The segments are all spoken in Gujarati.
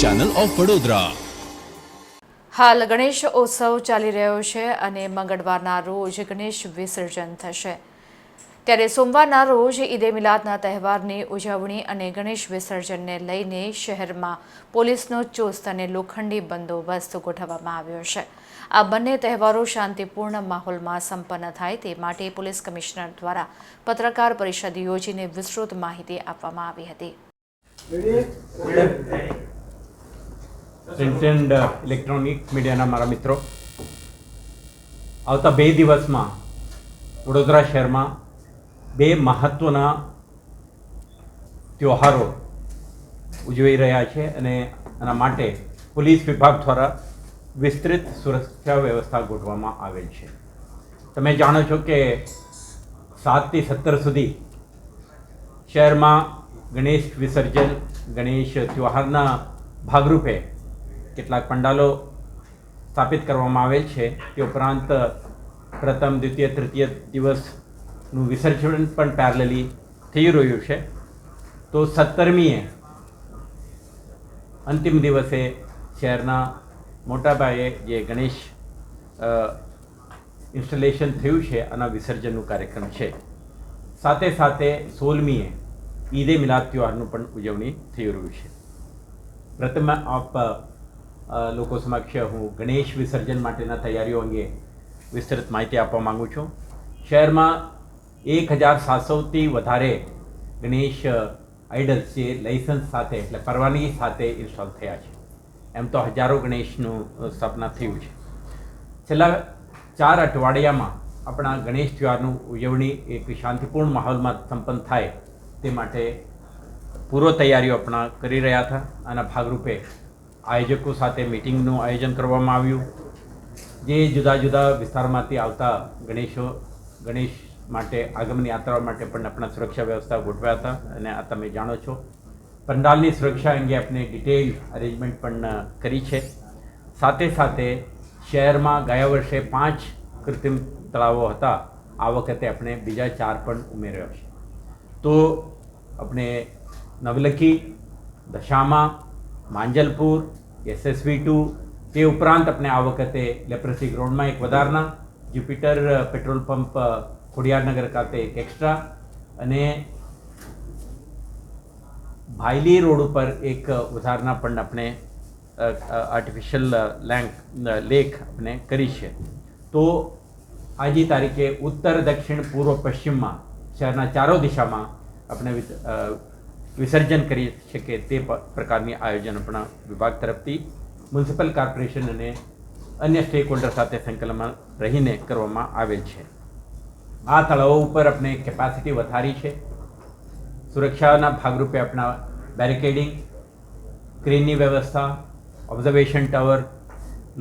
ચેનલ ઓફ વડોદરા હાલ ગણેશ ઉત્સવ ચાલી રહ્યો છે અને મંગળવારના રોજ ગણેશ વિસર્જન થશે. ત્યારે સોમવારના રોજ ઈદે મિલાદના તહેવારની ઉજવણી અને ગણેશ વિસર્જનને લઈને શહેરમાં પોલીસનો ચુસ્ત અને લોખંડી બંદોબસ્ત ગોઠવવામાં આવ્યો છે. આ બંને તહેવારો શાંતિપૂર્ણ માહોલમાં સંપન્ન થાય તે માટે પોલીસ કમિશનર દ્વારા પત્રકાર પરિષદ યોજીને વિસ્તૃત માહિતી આપવામાં આવી હતી. પ્રિન્ટ ઇલેક્ટ્રોનિક મીડિયાના મારા મિત્રો. આવતા બે દિવસમાં વડોદરા શહેરમાં બે મહત્ત્વના ત્યોહારો ઉજવી રહ્યા છે અને એના માટે પોલીસ વિભાગ દ્વારા વિસ્તૃત સુરક્ષા વ્યવસ્થા ગોઠવવામાં આવેલ છે. તમે જાણો છો કે સાતથી સત્તર સુધી શહેરમાં ગણેશ વિસર્જન, ગણેશ ત્યોહારના ભાગરૂપે કેટલાક પંડાલો સ્થાપિત કરવામાં આવેલ છે. તે ઉપરાંત, પ્રથમ, દ્વિતીય, તૃતીય દિવસનું વિસર્જન પણ પેરેલલી થઈ રહ્યું છે. તો સત્તરમીએ અંતિમ દિવસે શહેરના મોટાભાગે જે ગણેશ ઇન્સ્ટોલેશન થયું છે, આના વિસર્જનનું કાર્યક્રમ છે. સાથે સાથે સોળમીએ ઈદે મિલાદ તહેવારનું પણ ઉજવણી થઈ રહ્યું છે. પ્રથમ, આપ લોકો સમક્ષ હું ગણેશ વિસર્જન માટેના તૈયારીઓ અંગે વિસ્તૃત માહિતી આપવા માગું છું. શહેરમાં એક હજાર સાતસોથી વધારે ગણેશ આઇડલ્સ જે લાઇસન્સ સાથે એટલે પરવાનગી સાથે ઇન્સ્ટોલ થયા છે. એમ તો હજારો ગણેશનું સ્થાપના થયું છે. છેલ્લા ચાર અઠવાડિયામાં આપણા ગણેશ તહેવારનું ઉજવણી એક શાંતિપૂર્ણ માહોલમાં સંપન્ન થાય તે માટે પૂર્વ તૈયારીઓ આપણા કરી રહ્યા હતા. આના ભાગરૂપે આયોજકો સાથે મિટિંગનું આયોજન કરવામાં આવ્યું. જે જુદા જુદા વિસ્તારમાંથી આવતા ગણેશો, ગણેશ માટે આગમન યાત્રાઓ માટે પણ આપણા સુરક્ષા વ્યવસ્થા ગોઠવ્યા હતા અને આ તમે જાણો છો. પંડાલની સુરક્ષા અંગે આપણે ડિટેલ અરેન્જમેન્ટ પણ કરી છે. સાથે સાથે શહેરમાં ગયા વર્ષે પાંચ કૃત્રિમ તળાવો હતા. આ વખતે આપણે બીજા ચાર પણ ઉમેર્યા છે. તો આપણે નવલખી, દશામા માંજલપુર એસએસવી ટુ તે ઉપરાંત આપણે આ વખતે લેપ્રસી ગ્રાઉન્ડમાં એક વધારના જ્યુપિટર પેટ્રોલ પંપ ખોડિયારનગર ખાતે એક એક્સ્ટ્રા અને ભાયલી રોડ ઉપર એક વધારના પણ આપણે આર્ટિફિશિયલ લેન્ક લેક આપણે કરી છે. તો આજની તારીખે ઉત્તર, દક્ષિણ, પૂર્વ, પશ્ચિમમાં શહેરના ચારો દિશામાં આપણે વિસર્જન કરી શકે તે પ્રકારની આયોજન આપણા વિભાગ તરફથી મ્યુનિસિપલ કોર્પોરેશન અને અન્ય સ્ટેક હોલ્ડર સાથે સંકલનમાં રહીને કરવામાં આવેલ છે. આ તળાવો ઉપર આપણે કેપેસિટી વધારી છે. સુરક્ષાના ભાગરૂપે આપણા બેરિકેડિંગ ક્રેનની વ્યવસ્થા ઓબ્ઝર્વેશન ટાવર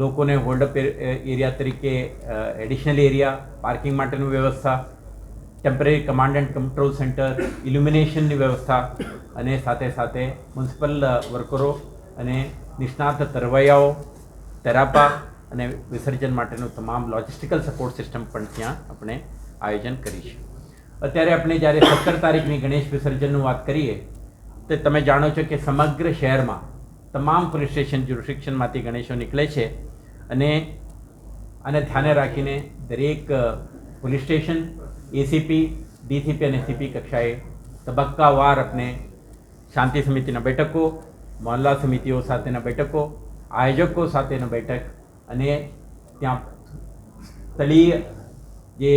લોકોને હોલ્ડઅપ એરિયા તરીકે એડિશનલ એરિયા પાર્કિંગ માટેની વ્યવસ્થા temporary command and control centre ઇલ્યુમિનેશનની વ્યવસ્થા અને સાથે સાથે મ્યુનિસિપલ વર્કરો અને નિષ્ણાત તરવૈયાઓ તેરાપા અને વિસર્જન માટેનું તમામ લોજિસ્ટિકલ સપોર્ટ સિસ્ટમ પણ ત્યાં આપણે આયોજન કરીશું. અત્યારે આપણે જ્યારે સત્તર તારીખની ગણેશ વિસર્જનનું વાત કરીએ, તો તમે જાણો છો કે સમગ્ર શહેરમાં તમામ પોલીસ સ્ટેશન જ્યુરિસ્ડિક્શનમાંથી ગણેશો નીકળે છે અને આને ધ્યાને રાખીને દરેક પોલીસ સ્ટેશન એસીપી ડીસીપી અને સીપી કક્ષાએ તબક્કાવાર આપણે શાંતિ સમિતિના બેઠકો મહોલ્લા સમિતિઓ સાથેના બેઠકો આયોજકો સાથેના બેઠક અને ત્યાં સ્થળીય જે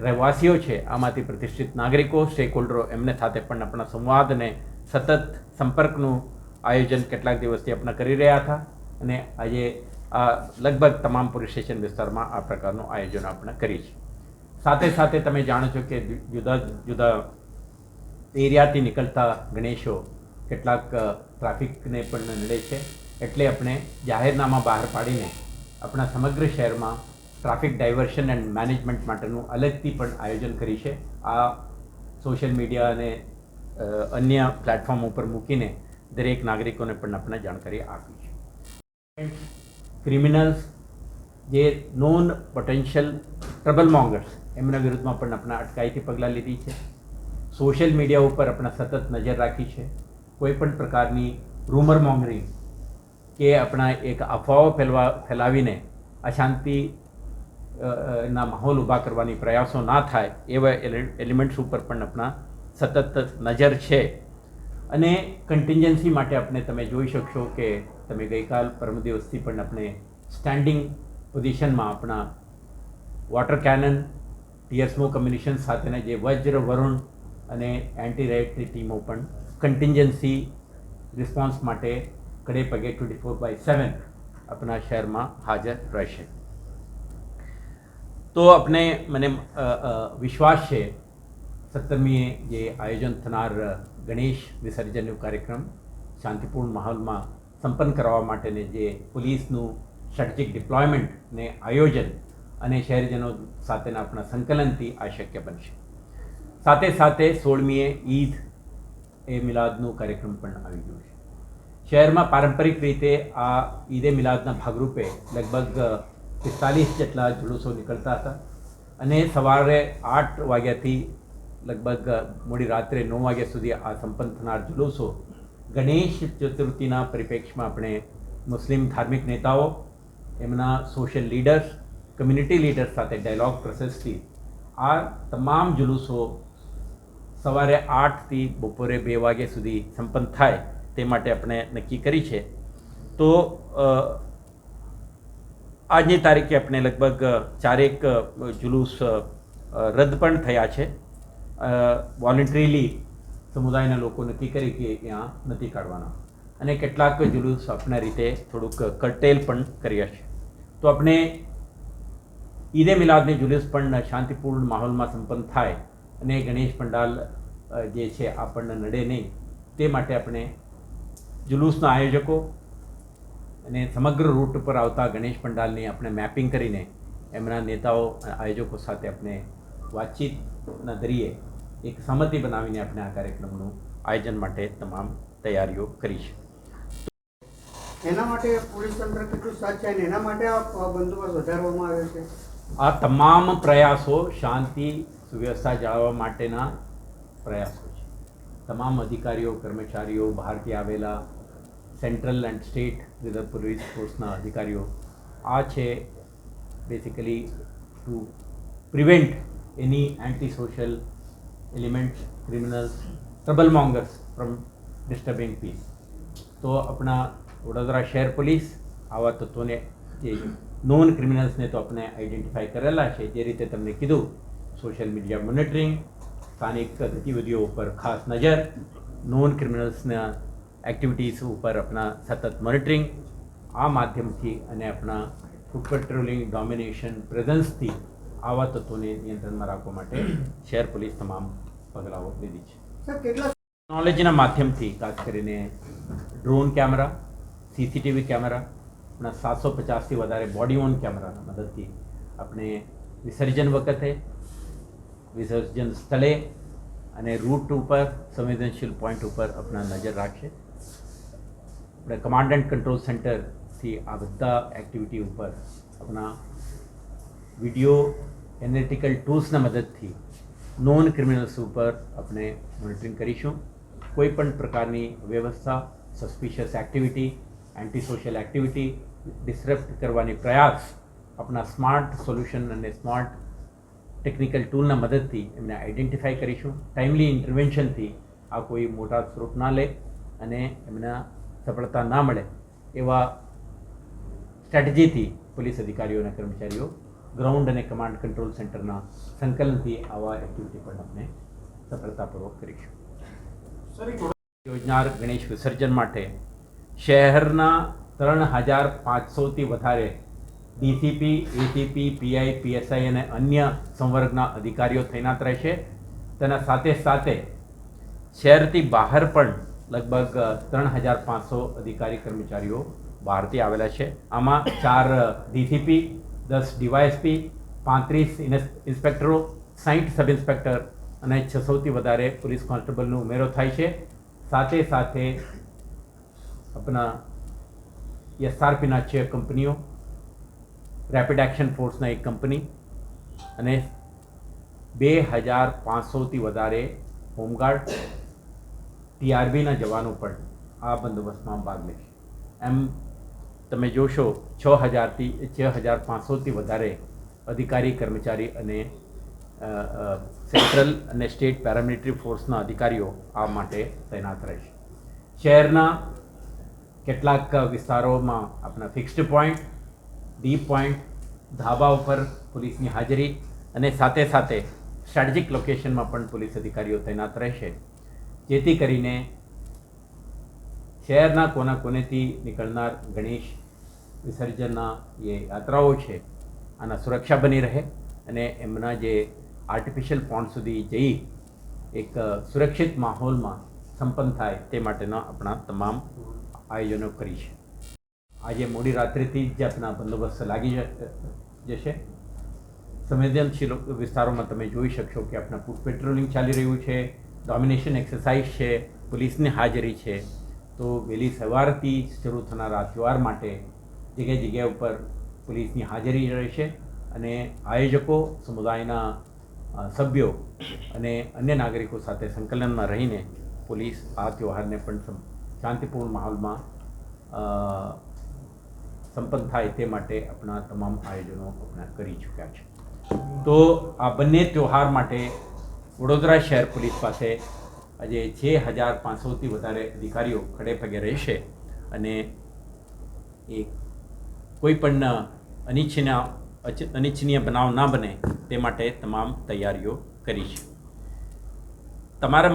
રહેવાસીઓ છે આમાંથી પ્રતિષ્ઠિત નાગરિકો સ્ટેક હોલ્ડરો એમને સાથે પણ આપણા સંવાદને સતત સંપર્કનું આયોજન કેટલાક દિવસથી આપણે કરી રહ્યા હતા અને આજે લગભગ તમામ પોલીસ સ્ટેશન વિસ્તારમાં આ પ્રકારનું આયોજન આપણે કરીએ છે સાથે સાથે તમે જાણો છો કે જુદા જુદા એરિયાથી નીકળતા ગણેશો કેટલાક ટ્રાફિકને પણ નડે છે. એટલે આપણે જાહેરનામા બહાર પાડીને આપણા સમગ્ર શહેરમાં ટ્રાફિક ડાયવર્શન એન્ડ મેનેજમેન્ટ માટેનું અલગથી પણ આયોજન કરી છે. આ સોશિયલ મીડિયા અને અન્ય પ્લેટફોર્મ ઉપર મૂકીને દરેક નાગરિકોને પણ આપણે જાણકારી આપી છે. ક્રિમિનલ્સ જે નોન પોટેન્શિયલ ટ્રબલ મોંગર્સ એમના વિરુદ્ધમાં પણ આપણા અટકાઈથી પગલાં લીધી છે. સોશિયલ મીડિયા ઉપર આપણે સતત નજર રાખી છે. કોઈ પણ પ્રકારની રૂમર મોંગરી કે આપણા એક અફવાઓ ફેલવા, ફેલાવીને અશાંતિ ના માહોલ ઊભા કરવાની પ્રયાસો ના થાય એવા એલિમેન્ટ્સ ઉપર પણ આપણા સતત નજર છે. અને કન્ટિન્જન્સી માટે આપણે તમે જોઈ શકશો કે તમે ગઈકાલ પરમ દિવસથી પણ આપણે સ્ટેન્ડિંગ પોઝિશનમાં આપણા વોટર કેનન ટીએસમો કમ્યુનિકેશન સાથેના જે વજ્ર, વરુણ અને એન્ટી રાઇટની ટીમો પણ કન્ટિન્જન્સી રિસ્પોન્સ માટે કડે પગે ટ્વેન્ટી ફોર બાય સેવન આપણા શહેરમાં હાજર રહેશે. તો આપણે મને વિશ્વાસ છે સત્તરમીએ જે આયોજન થનાર ગણેશ વિસર્જનનો કાર્યક્રમ શાંતિપૂર્ણ માહોલમાં સંપન્ન કરવા માટેને જે પોલીસનું સ્ટ્રેટેજિક ડિપ્લોયમેન્ટ ને આયોજન અને શહેરજનો સાથેના આપણા સંકલનથી આ શક્ય બનશે. સાથે સાથે સોળમીએ ઈદ એ મિલાદનું કાર્યક્રમ પણ આવી ગયો છે. શહેરમાં પારંપરિક રીતે આ ઈદે મિલાદના ભાગરૂપે લગભગ પિસ્તાલીસ જેટલા જુલુસો નીકળતા હતા. અને સવારે આઠ વાગ્યાથી લગભગ મોડી રાત્રે નવ વાગ્યા સુધી આ સંપન્ન થનાર જુલુસો ગણેશ ચતુર્થીના પરિપ્રેક્ષમાં આપણે મુસ્લિમ ધાર્મિક નેતાઓ, એમના સોશિયલ લીડર્સ કમ્યુનિટી લીડર સાથે ડાયલોગ પ્રોસેસથી આ તમામ જુલુસો સવારે આઠથી બપોરે બે વાગ્યા સુધી સંપન્ન થાય તે માટે આપણે નક્કી કરી છે. તો આજની તારીખે આપણે લગભગ ચારેક જુલુસ રદ પણ થયા છે. વોલેન્ટરીલી સમુદાયના લોકો નક્કી કરી કે ત્યાં નથી કાઢવાના. અને કેટલાક જુલુસ આપણા રીતે થોડુંક કરટેલ પણ કર્યા છે. તો આપણે ઈદે મિલાદની જુલુસ પણ શાંતિપૂર્ણ માહોલમાં સંપન્ન થાય અને ગણેશ પંડાલ જે છે આપણને નડે નહીં, તે માટે આપણે જુલુસના આયોજકો અને સમગ્ર રૂટ પર આવતા ગણેશ પંડાલની આપણે મેપિંગ કરીને એમના નેતાઓ, આયોજકો સાથે આપણે વાતચીતના દરિયે એક સહમતિ બનાવીને આપણે આ કાર્યક્રમનું આયોજન માટે તમામ તૈયારીઓ કરી છે એના માટે પોલીસ તંત્ર કેટલું સજ્જ છે એના માટે આ બંદોબસ્ત વધારવામાં આવ્યો છે? આ તમામ પ્રયાસો શાંતિ, સુવ્યવસ્થા જાળવવા માટેના પ્રયાસો છે. તમામ અધિકારીઓ, કર્મચારીઓ બહારથી આવેલા, central and state reserve police ફોર્સના અધિકારીઓ, આ છે basically to prevent any anti social elements criminals trouble mongers from disturbing peace તો આપણા વડોદરા શહેર પોલીસ આવા તત્વોને જે નોન ક્રિમિનલ્સને તો આપણે આઈડેન્ટિફાઈ કરેલા છે. જે રીતે તમને કીધું સોશિયલ મીડિયા મોનિટરિંગ સ્થાનિક ગતિવિધિઓ ઉપર ખાસ નજર નોન ક્રિમિનલ્સના એક્ટિવિટીઝ ઉપર આપણા સતત મોનિટરિંગ આ માધ્યમથી અને આપણા ફૂડ પેટ્રોલિંગ ડોમિનેશન પ્રેઝન્સથી આવા તત્વોને નિયંત્રણમાં રાખવા માટે શહેર પોલીસ તમામ પગલાઓ લીધી છે. ટેકનોલોજીના માધ્યમથી ખાસ કરીને ડ્રોન કેમેરા સીસીટીવી કેમેરા આપણા સાતસો પચાસથી વધારે બોડી ઓન કેમેરાના મદદથી આપણે વિસર્જન વખતે, વિસર્જન સ્થળે અને રૂટ ઉપર, સંવેદનશીલ પોઈન્ટ ઉપર આપણા નજર રાખશે આપણે કમાન્ડ એન્ડ કંટ્રોલ સેન્ટરથી આ બધા એક્ટિવિટી ઉપર આપણા વીડિયો એનાલિટિકલ ટૂલ્સના મદદથી નોન ક્રિમિનલ્સ ઉપર આપણે મોનિટરિંગ કરીશું. કોઈ પણ પ્રકારની વ્યવસ્થા suspicious activity anti social activity disrupt કરવાની પ્રયાસ આપણા સ્માર્ટ સોલ્યુશન અને સ્માર્ટ ટેકનિકલ ટૂલના મદદથી એમને આઈડેન્ટિફાઈ કરીશું ટાઈમલી ઇન્ટરવેન્શનથી આ કોઈ મોટા સ્ત્રોત ના લે અને એમના સફળતા ના મળે એવા સ્ટ્રેટેજીથી પોલીસ અધિકારીઓ અને કર્મચારીઓ ગ્રાઉન્ડ અને કમાન્ડ કંટ્રોલ સેન્ટરના સંકલનથી આવા એક્ટિવિટી પણ આપણે સફળતાપૂર્વક કરીશું યોજનાર ગણેશ વિસર્જન માટે શહેરના ત્રણ હજાર પાંચસોથી વધારે ડીસીપી એસીપી પીઆઈ, પીએસઆઈ અને અન્ય સંવર્ગના અધિકારીઓ તૈનાત રહેશે. તેના સાથે સાથે શહેરથી બહાર પણ લગભગ ત્રણ હજાર પાંચસો અધિકારી કર્મચારીઓ બહારથી આવેલા છે. આમાં ચાર ડીસીપી, દસ ડીવાયએસપી, પાંત્રીસ ઇન્સ્પેક્ટરો સાહીઠ સબ ઇન્સ્પેક્ટર અને છસોથી વધારે પોલીસ કોન્સ્ટેબલનો ઉમેરો થાય છે. સાથે સાથે આપણા એસઆરપીના છ કંપનીઓ રેપિડ એક્શન ફોર્સના એક કંપની અને બે હજાર પાંચસોથી વધારે હોમગાર્ડ ટીઆરબીના જવાનો પણ આ બંદોબસ્તમાં ભાગ લેશે એમ તમે જોશો છ હજારથી છ હજાર પાંચસોથી વધારે અધિકારી કર્મચારી અને સેન્ટ્રલ અને સ્ટેટ પેરામિલિટરી ફોર્સના અધિકારીઓ આ માટે તૈનાત રહેશે શહેરના કેટલાક વિસ્તારોમાં આપણા ફિક્સ્ડ પોઈન્ટ ડી પોઈન્ટ ધાબા ઉપર પોલીસની હાજરી અને સાથે સાથે સ્ટ્રેટેજિક લોકેશનમાં પણ પોલીસ અધિકારીઓ તૈનાત રહેશે. જેથી કરીને શહેરના કોના કોનેથી નીકળનાર ગણેશ વિસર્જનના જે યાત્રાઓ છે, આના સુરક્ષા બની રહે અને એમના જે આર્ટિફિશિયલ પોન્ડ સુધી જઈ એક સુરક્ષિત માહોલમાં સંપન્ન થાય તે માટેના આપણા તમામ આયોજનો કરી છે. આજે મોડી રાત્રેથી જ જાતના બંદોબસ્ત લાગી જશે. સંવેદનશીલ વિસ્તારોમાં તમે જોઈ શકશો કે આપણા ફૂટ પેટ્રોલિંગ ચાલી રહ્યું છે ડોમિનેશન એક્સરસાઇઝ છે, પોલીસની હાજરી છે. તો વહેલી સવારથી શરૂ થનાર આ તહેવાર માટે જગ્યા જગ્યા ઉપર પોલીસની હાજરી રહેશે અને આયોજકો, સમુદાયના સભ્યો અને અન્ય નાગરિકો સાથે સંકલનમાં રહીને પોલીસ આ તહેવારને પણ શાંતિપૂર્ણ માહોલમાં સંપન્ન થાય તે માટે આપણા તમામ આયોજનો આપણા કરી ચૂક્યા છે. તો આ બંને ત્યોહાર માટે વડોદરા શહેર પોલીસ પાસે આજે છે હજાર પાંચસોથી વધારે અધિકારીઓ ખડે પગે રહેશે અને એ કોઈ પણ અનિચ્છનીય, અચ- અનિચ્છનીય બનાવ ના બને તે માટે તમામ તૈયારીઓ કરી છે. તમારા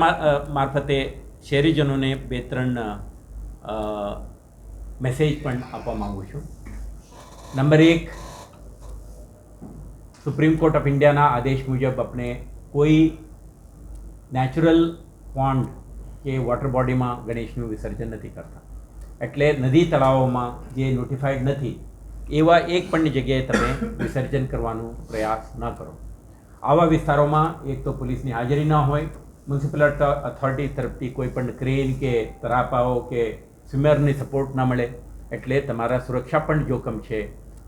મારફતે શહેરીજનોને બે ત્રણ મેસેજ પણ આપવા માગું છું. નંબર એક સુપ્રીમ કોર્ટ ઓફ ઇન્ડિયાના આદેશ મુજબ આપણે કોઈ નેચરલ પોન્ડ કે વોટર બોડીમાં ગણેશનું વિસર્જન નથી કરતા. એટલે નદી તળાવોમાં જે નોટિફાઈડ નથી, એવા એક પણ જગ્યાએ તમે વિસર્જન કરવાનો પ્રયાસ ન કરો. આવા વિસ્તારોમાં એક તો પોલીસની હાજરી ન હોય મ્યુનિસિપલ અથોરિટી તરફથી કોઈ પણ ક્રેન કે તરાપાઓ કે સ્વિમરની સપોર્ટ ન મળે, એટલે તમારા સુરક્ષા પણ જોખમ છે,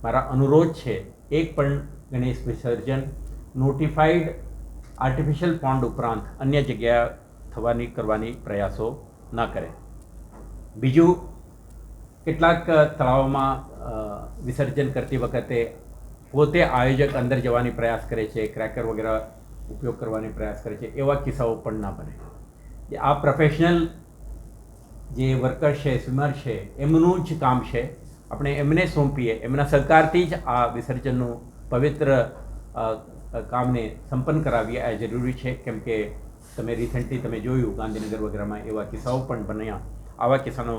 મારા અનુરોધ છે, એક પણ ગણેશ વિસર્જન નોટિફાઈડ આર્ટિફિશિયલ પોન્ડ ઉપરાંત અન્ય જગ્યા થવાની કરવાની પ્રયાસો ન કરે. બીજું, કેટલાક તળાવોમાં વિસર્જન કરતી વખતે પોતે આયોજક અંદર જવાની પ્રયાસ કરે છે ક્રેકર વગેરે ઉપયોગ કરવાની પ્રયાસ કરે છે, એવા કિસ્સાઓ પણ ના બને. આ પ્રોફેશનલ જે વર્કર છે સ્વિમર છે, એમનું જ કામ છે, આપણે એમને સોંપીએ, એમના સહકારથી જ આ વિસર્જનનું પવિત્ર કામને સંપન્ન કરાવીએ, આ જરૂરી છે. કેમ કે તમે રિસન્ટલી તમે જોયું, ગાંધીનગર વગેરેમાં એવા કિસ્સાઓ પણ બન્યા. આવા કિસ્સાનો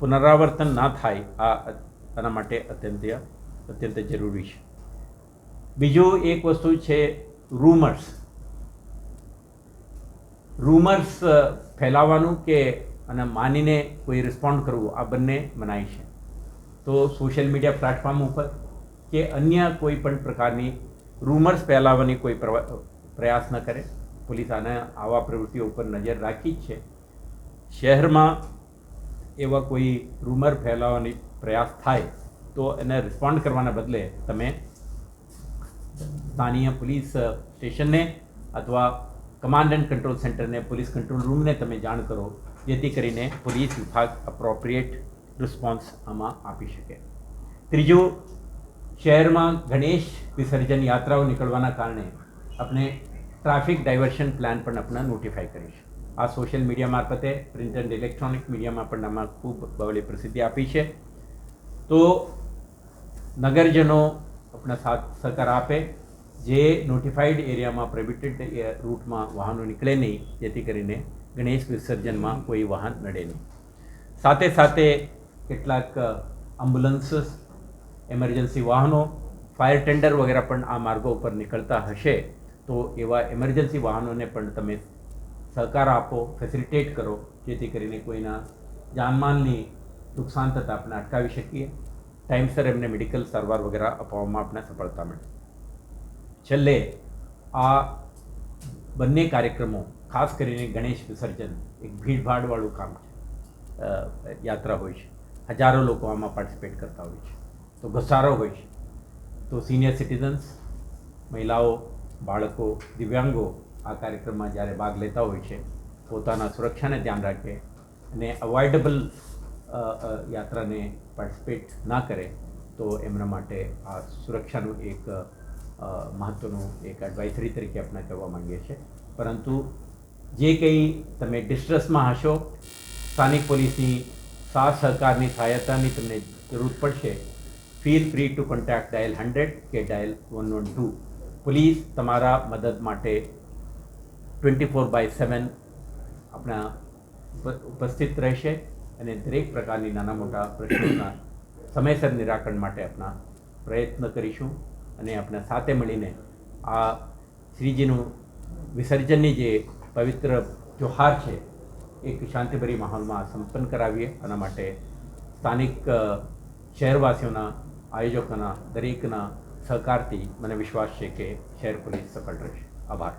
પુનરાવર્તન ના થાય, આ આના માટે અત્યંત અત્યંત જરૂરી છે. બીજું એક વસ્તુ છે રૂમર્સ રૂમર્સ ફેલાવવાનું કે, અને માનીને કોઈ રિસ્પોન્ડ કરવું, આ બંને મનાય છે. તો સોશિયલ મીડિયા પ્લેટફોર્મ ઉપર કે અન્ય કોઈ પણ પ્રકારની રૂમર્સ ફેલાવવાની કોઈ પ્રયાસ ન કરે. પોલીસ આના આવા પ્રવૃત્તિઓ ઉપર નજર રાખી જ છે. શહેરમાં એવા કોઈ રૂમર ફેલાવવાની પ્રયાસ થાય, તો એને રિસ્પોન્ડ કરવાના બદલે તમે સ્થાનીય પોલીસ સ્ટેશનને અથવા કમાન્ડ એન્ડ કંટ્રોલ સેન્ટરને પોલીસ કંટ્રોલ રૂમને તમે જાણ કરો, જેથી કરીને પોલીસ વિભાગ અપ્રોપ્રિએટ રિસ્પોન્સ આમાં આપી શકે. ત્રીજું, શહેરમાં ગણેશ વિસર્જન યાત્રાઓ નીકળવાના કારણે આપણે ટ્રાફિક ડાયવર્શન પ્લાન પણ આપણે નોટિફાઈ કરીશ. આ સોશિયલ મીડિયા મારફતે પ્રિન્ટ એન્ડ ઇલેક્ટ્રોનિક મીડિયામાં પણ આમાં ખૂબ બવલી પ્રસિદ્ધિ આપી છે. તો નગરજનો આપણા સાથ સહકાર આપે જે નોટિફાઈડ એરિયામાં પ્રોહિબિટેડ રૂટમાં વાહનો નીકળે નહીં, જેથી કરીને ગણેશ વિસર્જનમાં કોઈ વાહન નડે નહીં. સાથે સાથે કેટલાક એમ્બ્યુલન્સીસ એમરજન્સી વાહનો ફાયર ટેન્ડર વગેરે પણ આ માર્ગો ઉપર નીકળતા હશે, તો એવા એમરજન્સી વાહનોને પણ તમે સહકાર આપો ફેસિલિટેટ કરો, જેથી કરીને કોઈના જાનમાલની નુકસાન થતાં આપણે અટકાવી શકીએ. ટાઈમસર એમને મેડિકલ સારવાર વગેરે અપાવવામાં આપણે સફળતા મળે. છેલ્લે આ બંને કાર્યક્રમો, ખાસ કરીને ગણેશ વિસર્જન, એક ભીડભાડવાળું કામ છે. યાત્રા હોય છે. હજારો લોકો આમાં પાર્ટિસિપેટ કરતા હોય છે. તો ઘસારો હોય છે. તો સિનિયર સિટીઝન્સ મહિલાઓ, બાળકો, દિવ્યાંગો આ કાર્યક્રમમાં જ્યારે ભાગ લેતા હોય છે, પોતાના સુરક્ષાને ધ્યાન રાખે અને અવોઇડેબલ યાત્રાને પાર્ટિસિપેટ ના કરે, તો એમના માટે આ સુરક્ષાનું એક મહત્ત્વનું એક એડવાઇઝરી તરીકે આપણે કહેવા માંગીએ છીએ. પરંતુ જે કંઈ તમે ડિસ્ટ્રેસમાં હશો, સ્થાનિક પોલીસની સાથ સહકારની સહાયતાની તમને જરૂર પડશે feel free to contact dial hundred કે dial one one two police તમારા મદદ માટે ટ્વેન્ટી ફોર બાય સેવન આપણા ઉપસ્થિત રહેશે અને દરેક પ્રકારની નાના મોટા પ્રશ્નોના સમયસર નિરાકરણ માટે આપણા પ્રયત્ન કરીશું. અને આપણે સાથે મળીને આ શ્રીજીનું વિસર્જનની જે પવિત્ર જોહાર છે, એક શાંતિભરી માહોલમાં સંપન્ન કરાવીએ. આના માટે સ્થાનિક શહેરવાસીઓના, આયોજકોના, દરેકના સહકારથી મને વિશ્વાસ છે કે શહેર પોલીસ સફળ રહેશે. આભાર.